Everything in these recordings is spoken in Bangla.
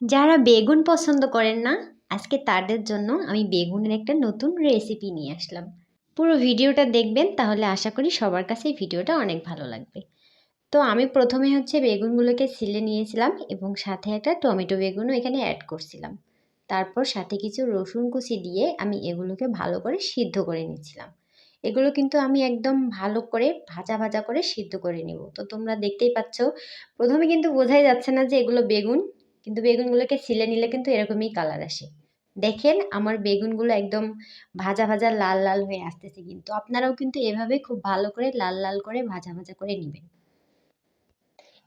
যারা বেগুন পছন্দ করেন না, আজকে তাদের জন্য আমি বেগুনের একটা নতুন রেসিপি নিয়ে আসলাম। পুরো ভিডিওটা দেখবেন, তাহলে আশা করি সবার কাছে ভিডিওটা অনেক ভালো লাগবে। তো আমি প্রথমে হচ্ছে বেগুনগুলোকে ছিলে নিয়েছিলাম এবং সাথে একটা টমেটো বেগুনও এখানে অ্যাড করছিলাম। তারপর সাথে কিছু রসুন কুচি দিয়ে আমি এগুলোকে ভালো করে সিদ্ধ করে নিচ্ছিলাম। এগুলো কিন্তু আমি একদম ভালো করে ভাজা ভাজা করে সিদ্ধ করে নিব। তো তোমরা দেখতেই পাচ্ছ, প্রথমে কিন্তু বোঝাই যাচ্ছে না যে এগুলো বেগুন কিন্তু বেগুনগুলোকে ছিলে নিলে কিন্তু এরকমই কালার আসে। দেখেন আমার বেগুনগুলো একদম ভাজা ভাজা লাল লাল হয়ে আসতেছে কিন্তু আপনারাও কিন্তু এভাবে খুব ভালো করে লাল লাল করে ভাজা ভাজা করে নেবেন।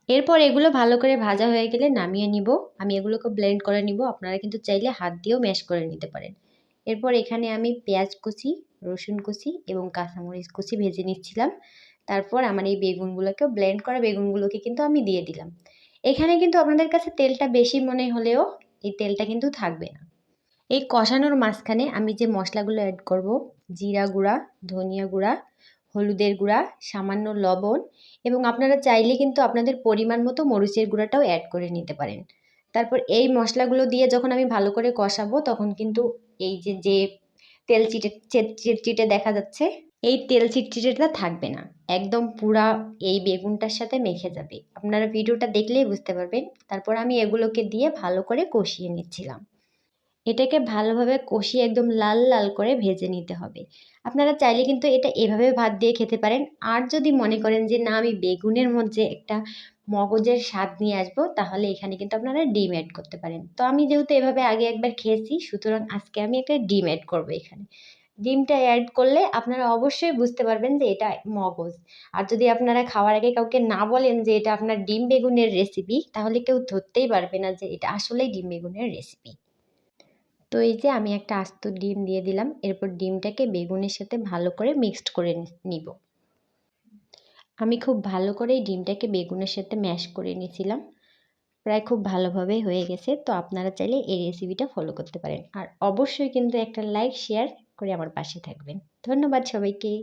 এরপর এগুলো ভালো করে ভাজা হয়ে গেলে নামিয়ে নিব। আমি এগুলোকে ব্লেন্ড করে নিব। আপনারা কিন্তু চাইলে হাত দিয়েও ম্যাশ করে নিতে পারেন। এরপর এখানে আমি পেঁয়াজ কুচি, রসুন কুচি এবং কাঁচামরিচ কুচি ভেজে নিচ্ছিলাম। তারপর আমার এই বেগুনগুলোকেও ব্লেন্ড করা বেগুনগুলোকে কিন্তু আমি দিয়ে দিলাম। এখানে কিন্তু আপনাদের কাছে তেলটা বেশি মনে হলেও এই তেলটা কিন্তু থাকবে না। এই কষানোর মাঝখানে আমি যে মশলাগুলো অ্যাড করব, জিরা গুঁড়া, ধনিয়া গুঁড়া, হলুদের গুঁড়া, সামান্য লবণ এবং আপনারা চাইলে কিন্তু আপনাদের পরিমাণ মতো মরিচের গুঁড়াটাও অ্যাড করে নিতে পারেন। তারপর এই মশলাগুলো দিয়ে যখন আমি ভালো করে কষাবো তখন কিন্তু এই যে যে তেল চিটে চিটচিটে দেখা যাচ্ছে এই তেল চিটচিটেটা থাকবে না। একদম পুরা এই বেগুনটার সাথে মেখে যাবে। আপনারা ভিডিওটা দেখলেই বুঝতে পারবেন। তারপর আমি এগুলোকে দিয়ে ভালো করে কষিয়ে নিচ্ছিলাম। এটাকে ভালোভাবে কষিয়ে একদম লাল লাল করে ভেজে নিতে হবে। আপনারা চাইলে কিন্তু এটা এভাবে ভাত দিয়ে খেতে পারেন। আর যদি মনে করেন যে, না, আমি বেগুনের মধ্যে একটা মগজের স্বাদ নিয়ে আসব, তাহলে এখানে কিন্তু আপনারা ডিম অ্যাড করতে পারেন। তো আমি যেহেতু এভাবে আগে একবার খেয়েছি, সুতরাং আজকে আমি একটা ডিম অ্যাড করব এখানে। ডিমটা অ্যাড করলে আপনারা অবশ্যই বুঝতে পারবেন যে এটা মগজ। আর যদি আপনারা খাওয়ার আগে কাউকে না বলেন যে এটা আপনার ডিম বেগুনের রেসিপি তাহলে কেউ ধরতেই পারবে না যে এটা আসলেই ডিম বেগুনের রেসিপি তো এই যে আমি একটা আস্ত ডিম দিয়ে দিলাম, এরপর ডিমটাকে বেগুনের সাথে ভালো করে মিক্সড করে নিব। আমি খুব ভালো করে ডিমটাকে বেগুনের সাথে ম্যাশ করে নিয়েছিলাম। প্রায় খুব ভালোভাবে হয়ে গেছে, তো আপনারা চাইলে এই রেসিপিটা ফলো করতে পারেন। আর অবশ্যই কিন্তু একটা লাইক শেয়ার করে আমার পাশে থাকবেন। ধন্যবাদ সবাইকে।